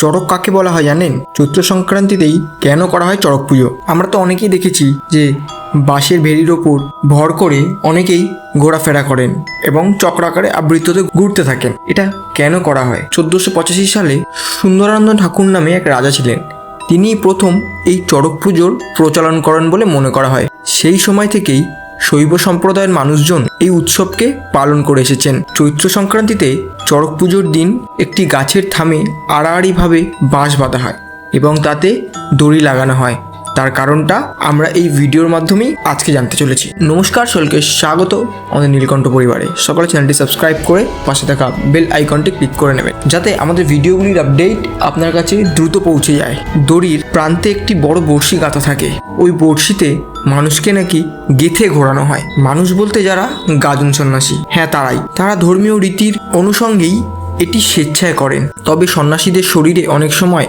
চড়ক কাকে বলা হয় জানেন? চৈত্র সংক্রান্তিতেই কেন করা হয় চড়ক পুজো? আমরা তো অনেকেই দেখেছি যে বাঁশের ভেরির ওপর ভর করে অনেকেই ঘোরাফেরা করেন এবং চক্রাকারে আবৃত্ততে ঘুরতে থাকেন। এটা কেন করা হয়? চোদ্দোশো পঁচাশি সালে সুন্দরানন্দ ঠাকুর নামে এক রাজা ছিলেন। তিনিই প্রথম এই চড়ক পুজোর প্রচলন করেন বলে মনে করা হয়। সেই সময় থেকেই শৈব সম্প্রদায়ের মানুষজন এই উৎসবকে পালন করে এসেছেন। চৈত্র সংক্রান্তিতে চড়ক পুজোর দিন একটি গাছের থামে আড়াআড়িভাবে বাঁশ বাঁধা হয় এবং তাতে দড়ি লাগানো হয়। তার কারণটা আমরা এই ভিডিওর মাধ্যমেই আজকে জানতে চলেছি। নমস্কার, সকলকে স্বাগত আমাদের নীলকণ্ঠ পরিবারে। সকলে চ্যানেলটি সাবস্ক্রাইব করে পাশে থাকা বেল আইকনটি ক্লিক করে নেবেন, যাতে আমাদের ভিডিওগুলির আপডেট আপনার কাছে দ্রুত পৌঁছে যায়। দড়ির প্রান্তে একটি বড় বড়শি গাঁথা থাকে। ওই বড়শিতে মানুষকে নাকি গেথে ঘোরানো হয়। মানুষ বলতে যারা গাজন সন্ন্যাসী হ্যাঁ তারাই। তারা ধর্মীয় রীতির অনুষঙ্গেই এটি স্বেচ্ছায় করেন। তবে সন্ন্যাসীদের শরীরে অনেক সময়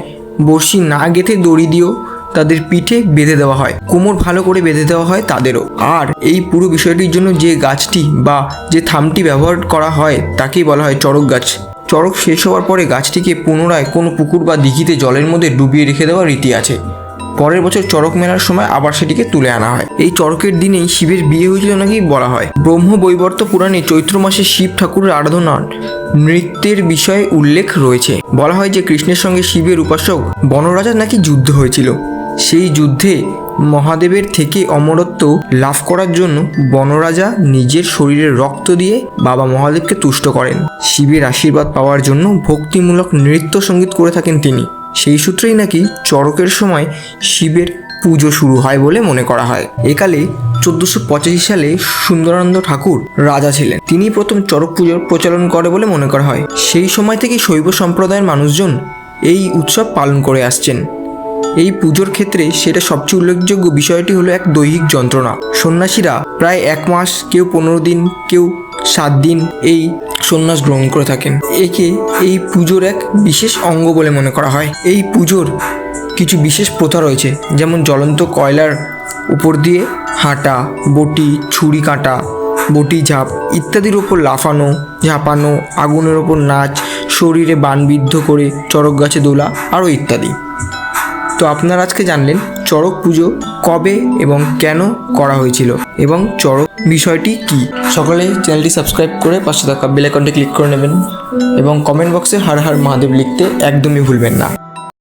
বড়শি না গেথে দড়ি দিয়েও তাদের পিঠে বেঁধে দেওয়া হয়। কোমর ভালো করে বেঁধে দেওয়া হয় তাদেরও। আর এই পুরো বিষয়টির জন্য যে গাছটি বা যে থামটি ব্যবহার করা হয়, তাকেই বলা হয় চড়ক গাছ। চড়ক শেষ হওয়ার পরে গাছটিকে পুনরায় কোনো পুকুর বা দিঘিতে জলের মধ্যে ডুবিয়ে রেখে দেওয়ার রীতি আছে। পরের বছর চড়ক মেলার সময় আবার সেটিকে তুলে আনা হয়। এই চড়কের দিনেই শিবের বিয়ে হয়েছিল নাকি বলা হয়। ব্রহ্ম বৈবর্ত পুরাণে চৈত্র মাসে শিব ঠাকুরের আরাধনার নৃত্যের বিষয়ে উল্লেখ রয়েছে। বলা হয় যে কৃষ্ণের সঙ্গে শিবের উপাসক বনরাজার নাকি যুদ্ধ হয়েছিল। সেই যুদ্ধে মহাদেবের থেকে অমরত্ব লাভ করার জন্য বনরাজা নিজের শরীরে রক্ত দিয়ে বাবা মহাদেবকে তুষ্ট করেন। শিবের আশীর্বাদ পাওয়ার জন্য ভক্তিমূলক নৃত্য সংগীত করে থাকেন তিনি। সেই সূত্রেই নাকি চড়কের সময় শিবের পুজো শুরু হয় বলে মনে করা হয়। একালে চোদ্দশো পঁচাশি সালে সুন্দরানন্দ ঠাকুর রাজা ছিলেন। তিনি প্রথম চড়ক পুজোর প্রচলন করে বলে মনে করা হয়। সেই সময় থেকে শৈব সম্প্রদায়ের মানুষজন এই উৎসব পালন করে আসছেন। এই পুজোর ক্ষেত্রে সেটা সবচেয়ে উল্লেখযোগ্য বিষয়টি হলো এক দৈহিক যন্ত্রণা। সন্ন্যাসীরা প্রায় এক মাস, কেউ পনেরো দিন, কেউ সাত দিন এই সন্ন্যাস গ্রহণ করে থাকেন। একে এই পুজোর এক বিশেষ অঙ্গ বলে মনে করা হয়। এই পুজোর কিছু বিশেষ প্রথা রয়েছে, যেমন জ্বলন্ত কয়লার উপর দিয়ে হাঁটা, বটি, ছুরি কাটা, বটি ঝাঁপ ইত্যাদির ওপর লাফানো, ঝাঁপানো, আগুনের ওপর নাচ, শরীরে বানবিদ্ধ করে চড়ক গাছে দোলা, আরও ইত্যাদি। তো আপনারা আজকে জানলেন চড়ক পুজো কবে এবং কেন করা হয়েছিল এবং চড়ক বিষয়টি কি। সকলে চ্যানেলটি সাবস্ক্রাইব করে পাশে থাকা বেল আইকনটি ক্লিক করে নেবেন এবং কমেন্ট বক্সে হার হার মহাদেব লিখতে একদমই ভুলবেন না।